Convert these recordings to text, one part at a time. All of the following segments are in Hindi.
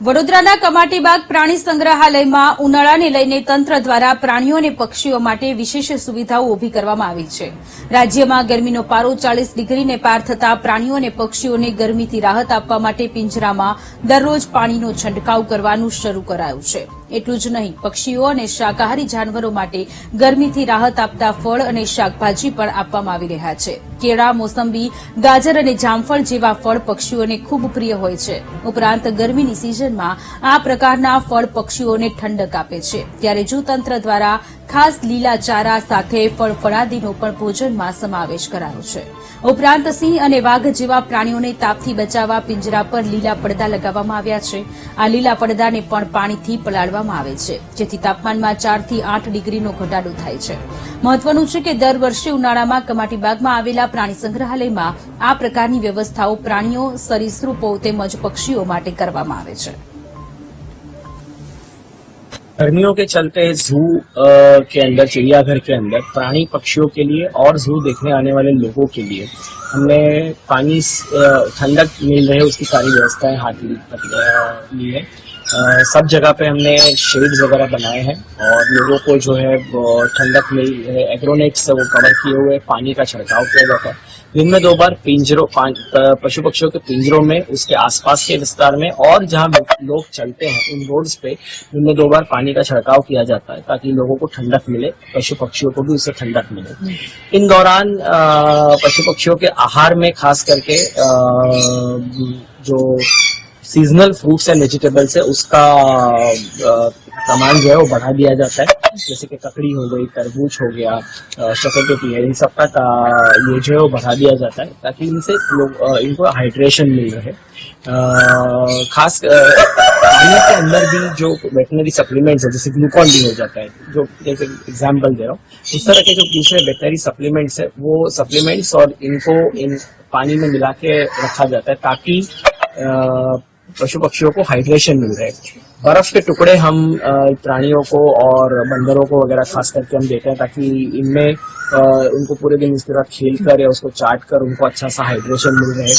વડોદરાના કમાટીબાગ પ્રાણી સંગ્રહાલયમાં ઉનાળાને લઈને તંત્ર દ્વારા પ્રાણીઓ અને પક્ષીઓ માટે વિશેષ સુવિધાઓ ઊભી કરવામાં આવી છે. રાજ્યમાં ગરમીનો પારો ચાલીસ ડિગ્રીને પાર થતા પ્રાણીઓ અને પક્ષીઓને ગરમીથી રાહત આપવા માટે પિંજરામાં દરરોજ પાણીનો છંટકાવ કરવાનું શરૂ કરાયું છે. એટલું જ નહીં. પક્ષીઓ અને શાકાહારી જાનવરો માટે ગરમીથી રાહત આપતા ફળ અને શાકભાજી પણ આપવામાં આવી રહ્યા છે. કેળા, મોસંબી, ગાજર અને જામફળ જેવા ફળ પક્ષીઓને ખૂબ પ્રિય હોય છે. ઉપરાંત ગરમીની સિઝનમાં આ પ્રકારના ફળ પક્ષીઓને ઠંડક આપે છે. ત્યારે જૂ તંત્ર દ્વારા ખાસ લીલા ચારા સાથે ફળફળાદીનો પણ ભોજનમાં સમાવેશ કરાયો છે. ઉપરાંત સિંહ અને વાઘ જેવા પ્રાણીઓને તાપથી બચાવવા પિંજરા પર લીલા પડદા લગાવવામાં આવ્યા છે. આ લીલા પડદાને પણ પાણીથી પલાળવામાં આવે છે, જેથી તાપમાનમાં ચારથી આઠ ડિગ્રીનો ઘટાડો થાય છે. મહત્વનું છે કે દર વર્ષે ઉનાળામાં કમાટીબાગમાં આવેલા પ્રાણી સંગ્રહાલયમાં આ પ્રકારની વ્યવસ્થાઓ પ્રાણીઓ, સરીસૃપો તેમજ પક્ષીઓ માટે કરવામાં આવે છે. गर्मियों के चलते जू के अंदर, चिड़ियाघर के अंदर, प्राणी पक्षियों के लिए और जू देखने आने वाले लोगों के लिए हमने पानी ठंडक मिल रहे, उसकी सारी व्यवस्थाएँ हाथ ली है। अ, सब जगह पे हमने शेड्स वगैरह बनाए हैं और लोगों को जो है ठंडक मिल रहे एग्रोनेट से वो कवर किए हुए पानी का छिड़काव किया जाता है। दिन में दो बार पिंजरों पशु पक्षियों के पिंजरों में उसके आसपास के विस्तार में और जहाँ लोग चलते हैं उन रोड्स पे दिन में दो बार पानी का छिड़काव किया जाता है ताकि लोगों को ठंडक मिले पशु पक्षियों को भी उससे ठंडक मिले। इन दौरान पशु पक्षियों के आहार में खास करके अ, जो सीजनल फ्रूट्स एंड वेजिटेबल्स है उसका प्रमाण जो है वो बढ़ा दिया जाता है। जैसे कि ककड़ी हो गई, तरबूज हो गया शकरकंदी है इन सबका ता- ये जो है वो बढ़ा दिया जाता है ताकि इनसे लोग इनको हाइड्रेशन मिल रहे। खास पानी के अंदर भी जो वेटनरी सप्लीमेंट्स है, जैसे ग्लूकॉन डी हो जाता है, जो जैसे एग्ज़ाम्पल दे रहा हूँ, उस तरह के जो दूसरे वेटनरी सप्लीमेंट्स है, वो सप्लीमेंट्स और इनको इन पानी में मिला के रखा जाता है ताकि पशु पक्षियों को हाइड्रेशन मिल रहा है। बर्फ़ के टुकड़े हम प्राणियों को और बंदरों को वगैरह खास करके हम देते हैं ताकि इनमें उनको पूरे दिन इस तरह खेल कर या उसको चाट कर उनको अच्छा सा हाइड्रेशन मिल रहे।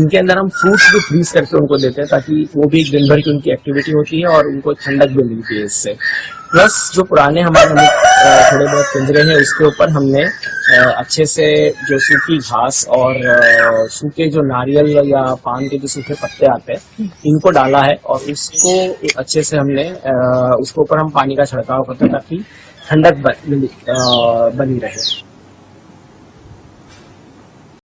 इनके अंदर हम फ्रूट्स भी फ्रीज करके उनको देते हैं ताकि वो भी एक दिन भर की उनकी एक्टिविटी होती है और उनको ठंडक भी मिलती है इससे। प्लस जो पुराने हमारे हमें थोड़े बहुत पिंजरे हैं, उसके ऊपर हमने अच्छे से जो सूखी घास और सूखे जो नारियल या पान के जो सूखे पत्ते आते हैं, इनको डाला है और उसको अच्छे से हमने उसके ऊपर हम पानी का छिड़काव करते हैं ताकि ठंडक बनी रहे।